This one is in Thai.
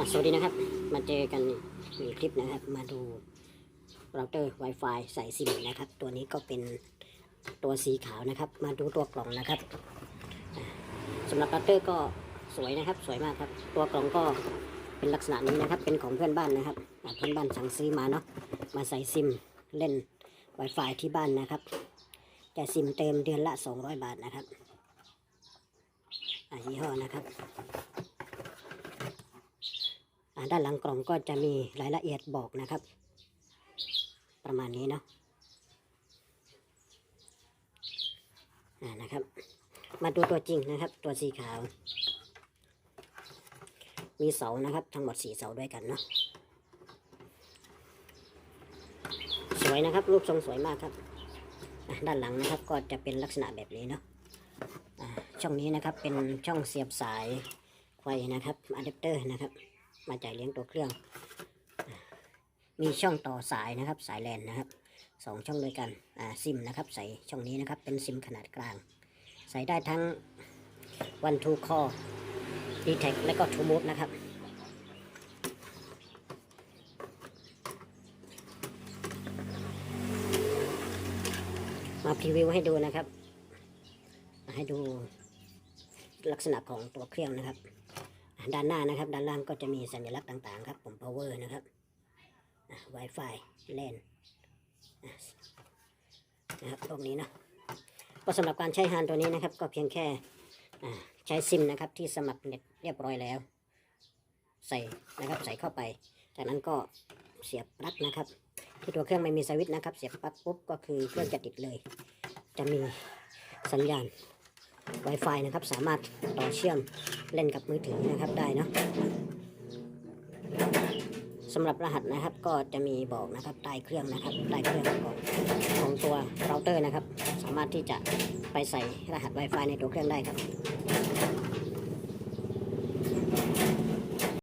อะสวัสดีนะครับ มาเจอกันมีคลิปนะครับ มาดูเราเตอร์ Wi-Fi ใส่ซิมนะครับ ตัวนี้ก็เป็นตัวสีขาวนะครับ มาดูตัวกล่องนะครับสำหรับเราเตอร์ก็สวยนะครับ สวยมากครับ ตัวกล่องก็เป็นลักษณะนี้นะครับ เป็นของเพื่อนบ้านนะครับเพื่อนบ้านสั่งซื้อมาเนาะมาใส่ซิมเล่น Wi-Fi ที่บ้านนะครับจะซิมเติมเดือนละ 200 บาทนะครับอะยี่ห้อนะครับ ด้านหลังกล่องก็จะมีรายละเอียดบอกนะครับ ประมาณนี้เนาะนะครับ มาดูตัวจริงนะครับ ตัวสีขาว มีเสานะครับ ทั้งหมดสี่เสาด้วยกันเนาะสวยนะครับรูปทรงสวยมากครับ ด้านหลังนะครับก็จะเป็นลักษณะแบบนี้เนาะช่องนี้นะครับเป็นช่องเสียบสายไฟนะครับอะแดปเตอร์นะครับ มาจ่ายเลี้ยงตัวเครื่อง มีช่องต่อสายนะครับ สายแลนนะครับสองช่องด้วยกันอ่าซิมนะครับ ใส่ช่องนี้นะครับ เป็นซิมขนาดกลาง ใส่ได้ทั้ง one two call d t e c และก็ two move นะครับมาพรีวิวให้ดูนะครับ ให้ดูลักษณะของตัวเครื่องนะครับ ด้านหน้านะครับ ด้านล่างก็จะมีสัญลักษณ์ต่างๆ ครับปุ่ม power นะครับ Wi-Fi LAN อะนะครับพวกนี้เนาะก็สำหรับการใช้ฮานตัวนี้นะครับ ก็เพียงแค่ใช้ซิมนะครับที่สมัครเน็ตเรียบร้อยแล้ว ใส่นะครับใส่เข้าไป จากนั้นก็เสียบปลั๊กนะครับ ที่ตัวเครื่องไม่มีสวิตช์นะครับ เสียบปลั๊กปุ๊บก็คือเครื่องจะติดเลย จะมีสัญญาณ Wi-Fi นะครับ สามารถต่อเชื่อมเล่นกับมือถือนะครับได้เนาะสำหรับรหัสนะครับก็จะมีบอกนะครับใต้เครื่องนะครับใต้เครื่องของของตัวเราเตอร์นะครับ สามารถที่จะไปใส่รหัส Wi-Fi ในตัวเครื่องได้ครับ